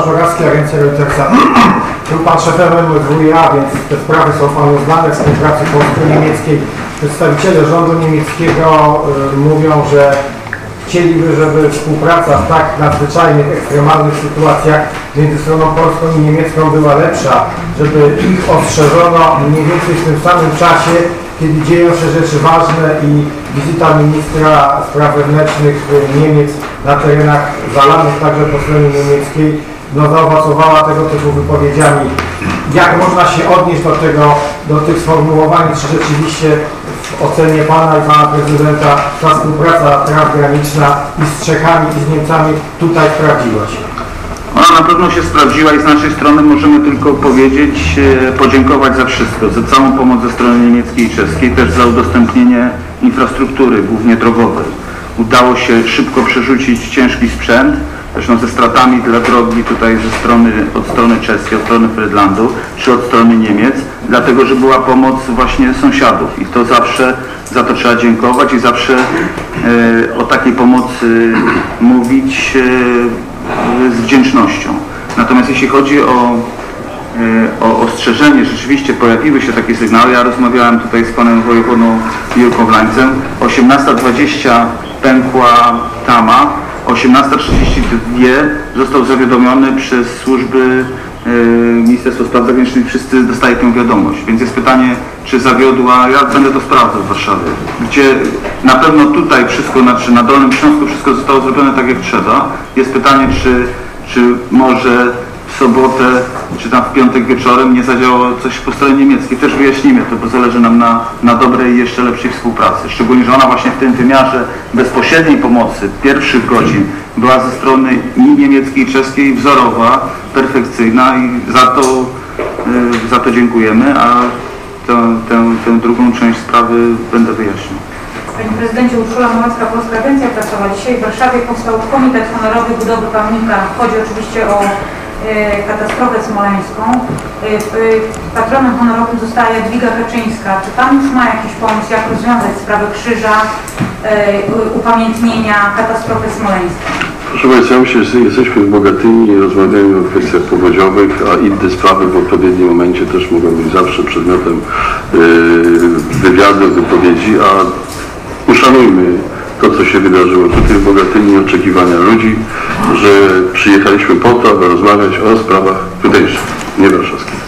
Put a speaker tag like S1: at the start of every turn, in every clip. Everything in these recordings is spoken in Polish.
S1: Żorawski, Agencja Reutersa. Był Pan szefem MWIA, więc te sprawy są Panu znane, współpracy polsko-niemieckiej. Przedstawiciele rządu niemieckiego y, mówią, że chcieliby, żeby współpraca w tak nadzwyczajnych, ekstremalnych sytuacjach między stroną polską i niemiecką była lepsza, żeby ich ostrzeżono mniej więcej w tym samym czasie, kiedy dzieją się rzeczy ważne i wizyta ministra spraw wewnętrznych Niemiec na terenach zalanych także po stronie niemieckiej no, zaowocowała tego typu wypowiedziami. Jak można się odnieść do tego, do tych sformułowań, czy rzeczywiście w ocenie Pana i Pana Prezydenta ta współpraca transgraniczna i z Czechami i z Niemcami tutaj sprawdziła się?
S2: Ona na pewno się sprawdziła i z naszej strony możemy tylko powiedzieć, e, podziękować za wszystko, za całą pomoc ze strony niemieckiej i czeskiej, też za udostępnienie infrastruktury, głównie drogowej. Udało się szybko przerzucić ciężki sprzęt, zresztą ze stratami dla drogi tutaj ze strony, od strony czeskiej, od strony Fredlandu, czy od strony Niemiec, dlatego, że była pomoc właśnie sąsiadów i to zawsze, za to trzeba dziękować i zawsze e, o takiej pomocy mówić e, z wdzięcznością. Natomiast jeśli chodzi o, e, o ostrzeżenie, rzeczywiście pojawiły się takie sygnały. Ja rozmawiałem tutaj z panem wojewodą Jurką Wlańcem. 18.20 pękła tama, 18.32 został zawiadomiony przez służby e, Ministerstwa Spraw Zagranicznych, wszyscy dostają tę wiadomość. Więc jest pytanie, czy zawiodła, ja będę to sprawdzał w Warszawie, gdzie na pewno tutaj wszystko, znaczy na Dolnym Śląsku wszystko zostało zrobione tak jak trzeba. Jest pytanie, czy, czy może w sobotę, czy tam w piątek wieczorem nie zadziałało coś po stronie niemieckiej. Też wyjaśnimy to, bo zależy nam na, na dobrej i jeszcze lepszej współpracy. Szczególnie, że ona właśnie w tym wymiarze bezpośredniej pomocy pierwszych godzin była ze strony i niemieckiej, i czeskiej wzorowa, perfekcyjna i za to, y, za to dziękujemy, a tę, tę, tę drugą część sprawy będę wyjaśniał.
S3: Panie Prezydencie, Urszula Małacka, Polska Agencja Prasowa. Dzisiaj w Warszawie powstał Komitet Honorowy Budowy Pamiętnika. Chodzi oczywiście o katastrofę smoleńską. E, e, patronem honorowym została Jadwiga Kaczyńska. Czy Pan już ma jakiś pomysł, jak rozwiązać sprawę krzyża, e, upamiętnienia katastrofy smoleńskiej?
S4: Proszę Państwa, myślę, jesteśmy bogatymi i rozmawiamy o kwestiach powodziowych, a inne sprawy w odpowiednim momencie też mogą być zawsze przedmiotem wywiadu, wypowiedzi, a uszanujmy to, co się wydarzyło tutaj w Bogatyni, oczekiwania ludzi, że przyjechaliśmy po to, aby rozmawiać o sprawach tutejszych, nie warszawskich.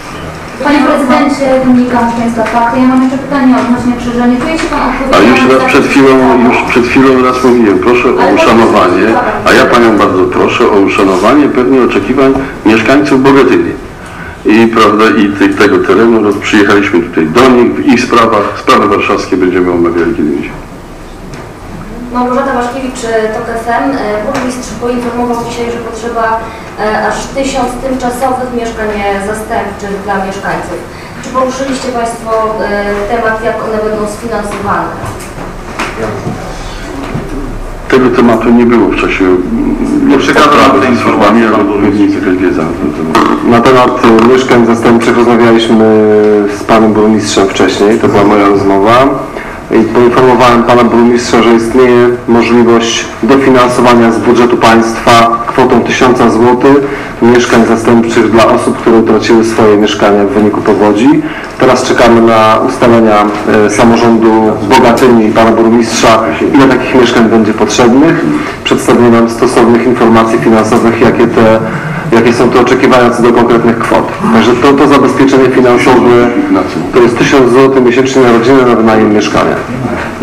S5: Panie prezydencie, Państwa fakty. Ja mam jeszcze pytanie odnośnie krzyża. Nie czuje się Pan
S4: Ale już
S5: odpowiedzialny
S4: raz przed chwilą, już przed chwilą raz mówiłem, proszę o uszanowanie, a ja Panią bardzo proszę o uszanowanie pewnych oczekiwań mieszkańców Bogatyni. I, prawda, i tych, tego terenu, no, przyjechaliśmy tutaj do nich, w ich sprawach, sprawy warszawskie będziemy omawiali kiedy indziej.
S5: Małgorzata Waszkiewicz, TOK FM. E, Burmistrz poinformował dzisiaj, że potrzeba e, aż tysiąc tymczasowych mieszkań e, zastępczych dla mieszkańców. Czy poruszyliście Państwo e, temat, jak one będą sfinansowane?
S4: Tego tematu nie było w czasie
S2: Nie przekazano tej informacji
S4: ale odpowiednik jakaś wiedza na ten temat.
S6: E, mieszkań zastępczych rozmawialiśmy z panem burmistrzem wcześniej, to była moja rozmowa. Poinformowałem pana burmistrza, że istnieje możliwość dofinansowania z budżetu państwa kwotą 1000 zł mieszkań zastępczych dla osób, które utraciły swoje mieszkania w wyniku powodzi. Teraz czekamy na ustalenia e, samorządu Bogatyni i pana burmistrza, ile takich mieszkań będzie potrzebnych. Przedstawienie nam stosownych informacji finansowych, jakie te jakie są te oczekiwania co do konkretnych kwot. Także to, to zabezpieczenie finansowe to jest 1000 zł miesięcznie na rodzinę na wynajem mieszkania.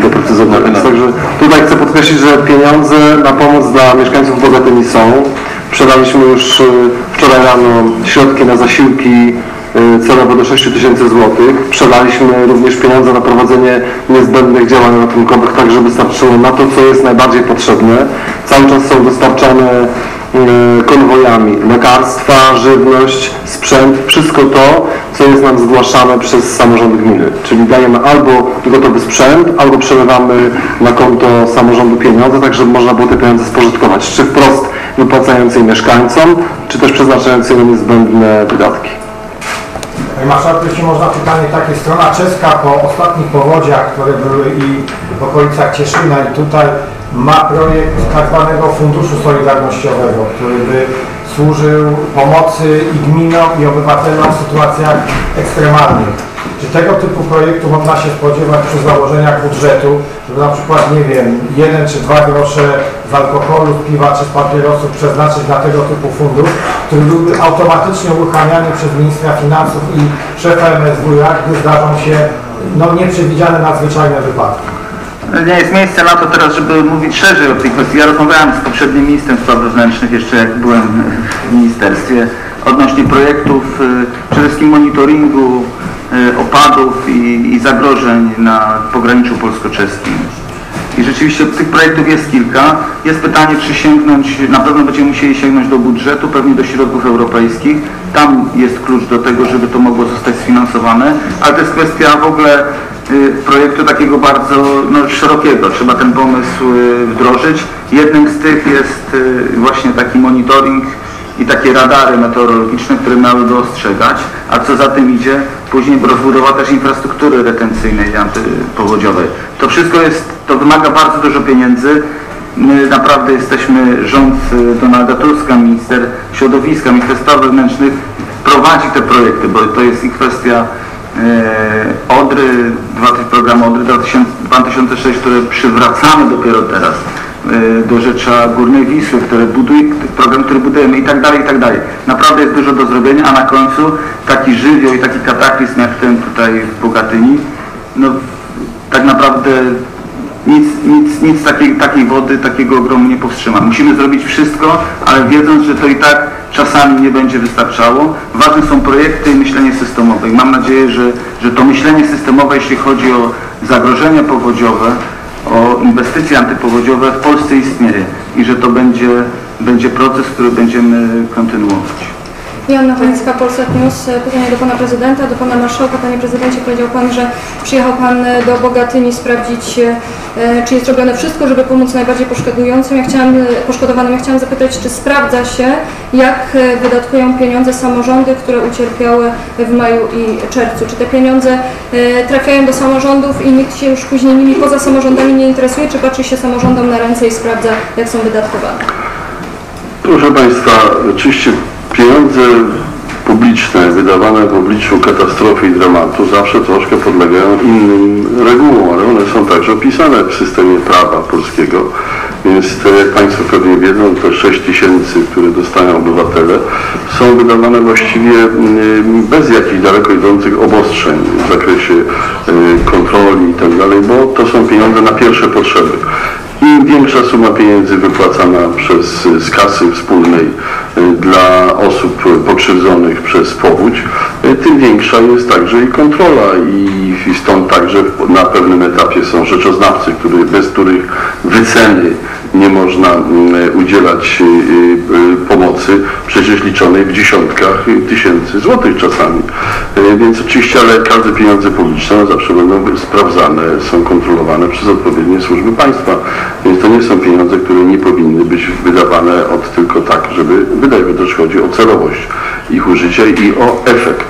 S6: Doprecyzowane. Także tutaj chcę podkreślić, że pieniądze na pomoc dla mieszkańców Bogatyni są. Przelaliśmy już y, wczoraj rano środki na zasiłki y, celowo do 6 tysięcy złotych. Przelaliśmy również pieniądze na prowadzenie niezbędnych działań ratunkowych, tak żeby starczyło na to, co jest najbardziej potrzebne. Cały czas są dostarczane konwojami lekarstwa, żywność, sprzęt, wszystko to, co jest nam zgłaszane przez samorząd gminy. Czyli dajemy albo gotowy sprzęt, albo przelewamy na konto samorządu pieniądze, tak żeby można było te pieniądze spożytkować, czy wprost wypłacając je mieszkańcom, czy też przeznaczając je na niezbędne wydatki.
S1: Panie Marszałku, jeśli można pytanie takie, strona czeska po ostatnich powodziach, które były i w okolicach Cieszyna i tutaj ma projekt tak zwanego Funduszu Solidarnościowego, który by służył pomocy i gminom i obywatelom w sytuacjach ekstremalnych. Czy tego typu projektu można się spodziewać przy założeniach budżetu, żeby na przykład, nie wiem, jeden czy dwa grosze z alkoholu, z piwa czy z papierosów przeznaczyć na tego typu fundusz, który byłby automatycznie uruchamiany przez ministra finansów i szefa MSWiA, gdy zdarzą się no, nieprzewidziane nadzwyczajne wypadki?
S2: Nie jest miejsce na to teraz, żeby mówić szerzej o tej kwestii. Ja rozmawiałem z poprzednim ministrem spraw wewnętrznych jeszcze jak byłem w ministerstwie odnośnie projektów, y, przede wszystkim monitoringu y, opadów i, i zagrożeń na pograniczu polsko-czeskim. I rzeczywiście tych projektów jest kilka. Jest pytanie, czy sięgnąć, na pewno będziemy musieli sięgnąć do budżetu, pewnie do środków europejskich. Tam jest klucz do tego, żeby to mogło zostać sfinansowane, ale to jest kwestia w ogóle projektu takiego bardzo no, szerokiego. Trzeba ten pomysł y, wdrożyć. Jednym z tych jest y, właśnie taki monitoring i takie radary meteorologiczne, które miałyby ostrzegać, a co za tym idzie, później rozbudowa też infrastruktury retencyjnej i antypowodziowej. To wszystko jest, to wymaga bardzo dużo pieniędzy. My naprawdę jesteśmy, rząd y, Donalda Tuska, minister środowiska, minister spraw wewnętrznych prowadzi te projekty, bo to jest i kwestia Odry, dwa tych programy Odry 2000 2006, które przywracamy dopiero teraz e, do Rzecza Górnej Wisły, które buduje, program, który budujemy i tak dalej, i tak dalej. Naprawdę jest dużo do zrobienia, a na końcu taki żywioł i taki kataklizm jak ten tutaj w Bogatyni, no tak naprawdę nic, nic, nic takiej, takiej wody, takiego ogromu nie powstrzyma. Musimy zrobić wszystko, ale wiedząc, że to i tak czasami nie będzie wystarczało. Ważne są projekty i myślenie systemowe. I mam nadzieję, że, że to myślenie systemowe, jeśli chodzi o zagrożenia powodziowe, o inwestycje antypowodziowe w Polsce istnieje i że to będzie, będzie proces, który będziemy kontynuować.
S7: Joanna Chojnicka, Polsat News. Pytanie do Pana Prezydenta, do Pana Marszałka. Panie Prezydencie, powiedział Pan, że przyjechał Pan do Bogatyni sprawdzić, e, czy jest robione wszystko, żeby pomóc najbardziej poszkodującym. Ja chciałam, poszkodowanym. Ja chciałam zapytać, czy sprawdza się, jak e, wydatkują pieniądze samorządy, które ucierpiały w maju i czerwcu. Czy te pieniądze e, trafiają do samorządów i nikt się już później nimi poza samorządami nie interesuje, czy patrzy się samorządom na ręce i sprawdza, jak są wydatkowane?
S4: Proszę Państwa, oczywiście pieniądze publiczne wydawane w obliczu katastrofy i dramatu zawsze troszkę podlegają innym regułom, ale one są także opisane w systemie prawa polskiego. Więc te, jak Państwo pewnie wiedzą, te 6 tysięcy, które dostają obywatele, są wydawane właściwie mm, bez jakichś daleko idących obostrzeń w zakresie y, kontroli i tak bo to są pieniądze na pierwsze potrzeby. Im większa suma pieniędzy wypłacana przez, z kasy wspólnej y, dla osób pokrzywdzonych przez powódź, y, tym większa jest także i kontrola i, i stąd także na pewnym etapie są rzeczoznawcy, który, bez których wyceny nie można mm, udzielać y, y, pomocy, przecież liczonej w dziesiątkach tysięcy złotych czasami. Y, Więc oczywiście, ale każde pieniądze publiczne zawsze będą sprawdzane, są kontrolowane przez odpowiednie służby państwa. Więc to nie są pieniądze, które nie powinny być wydawane od tylko tak, żeby wydać, bo też chodzi o celowość ich użycia i o efekt.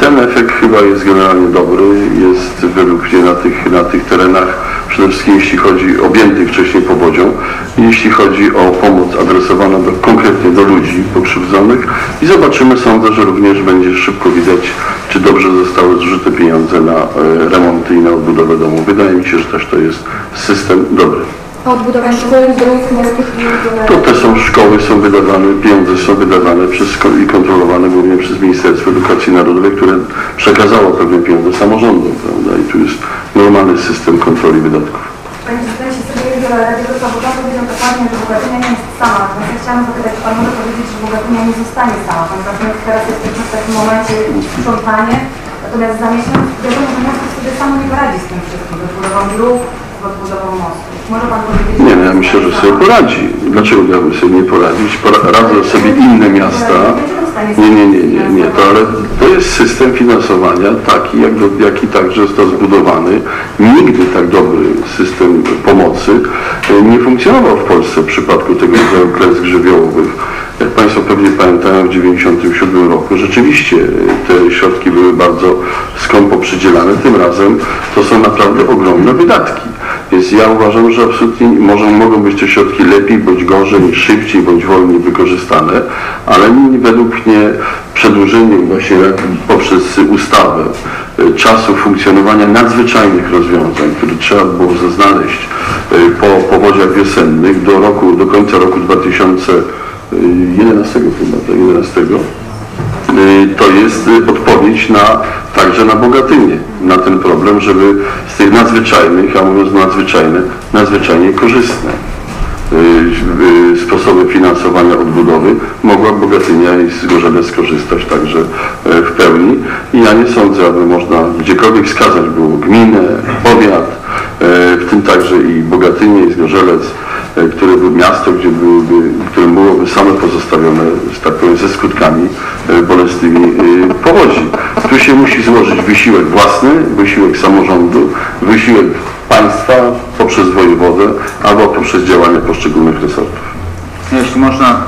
S4: Ten efekt chyba jest generalnie dobry, jest według mnie na tych, na tych terenach, przede wszystkim jeśli chodzi objętych wcześniej powodzią, i jeśli chodzi o pomoc adresowaną do, konkretnie do ludzi pokrzywdzonych i zobaczymy, sądzę, że również będzie szybko widać, czy dobrze zostały zużyte pieniądze na e, remonty i na odbudowę domu. Wydaje mi się, że też to jest system dobry.
S7: Odbudowa szkół, dróg, mostów
S4: To te są szkoły, są wydawane, pieniądze są wydawane przez i kontrolowane głównie przez Ministerstwo Edukacji Narodowej, które przekazało pewne pieniądze samorządom, prawda? I tu jest normalny system kontroli wydatków.
S8: Panie Prezydencie, Sylwia Radio Samorządu powiedział dokładnie, że Bogatynia nie jest sama. Więc ja chciałam zapytać, czy Pan może powiedzieć, że Bogatynia nie zostanie sama, ponieważ my teraz jesteśmy w takim momencie sprzątanie, natomiast za miesiąc wiadomo, że miasto sobie samo nie poradzi z tym wszystkim, z odbudową dróg, z odbudową mostu.
S4: Nie, no ja myślę, że sobie poradzi. Dlaczego miałby sobie nie poradzić? Pora- Radzą sobie inne miasta. Nie, nie, nie, nie, nie. To, ale to jest system finansowania taki, jak, jaki także został zbudowany. Nigdy tak dobry system pomocy e, nie funkcjonował w Polsce w przypadku tego rodzaju klęsk żywiołowych. Jak Państwo pewnie pamiętają, w 1997 roku rzeczywiście te środki były bardzo skąpo przydzielane. Tym razem to są naprawdę ogromne wydatki. Więc ja uważam, że absolutnie może mogą być te środki lepiej, bądź gorzej, szybciej, bądź wolniej wykorzystane, ale według mnie przedłużenie właśnie poprzez ustawę e, czasu funkcjonowania nadzwyczajnych rozwiązań, które trzeba było znaleźć e, po powodziach wiosennych do roku, do końca roku 2011 chyba, tak, 11, Y, to jest odpowiedź na, także na Bogatynię, na ten problem, żeby z tych nadzwyczajnych, a mówiąc nadzwyczajne, nadzwyczajnie korzystne y, y, sposoby finansowania odbudowy mogła Bogatynia i Zgorzelec skorzystać także e, w pełni. I ja nie sądzę, aby można gdziekolwiek wskazać było gminę, powiat, e, w tym także i Bogatynię i Zgorzelec, które by miasto, gdzie które byłoby same pozostawione, tak powiem, ze skutkami e, bolesnymi e, powodzi. Tu się musi złożyć wysiłek własny, wysiłek samorządu, wysiłek państwa poprzez wojewodę albo poprzez działania poszczególnych resortów.
S2: Jeśli można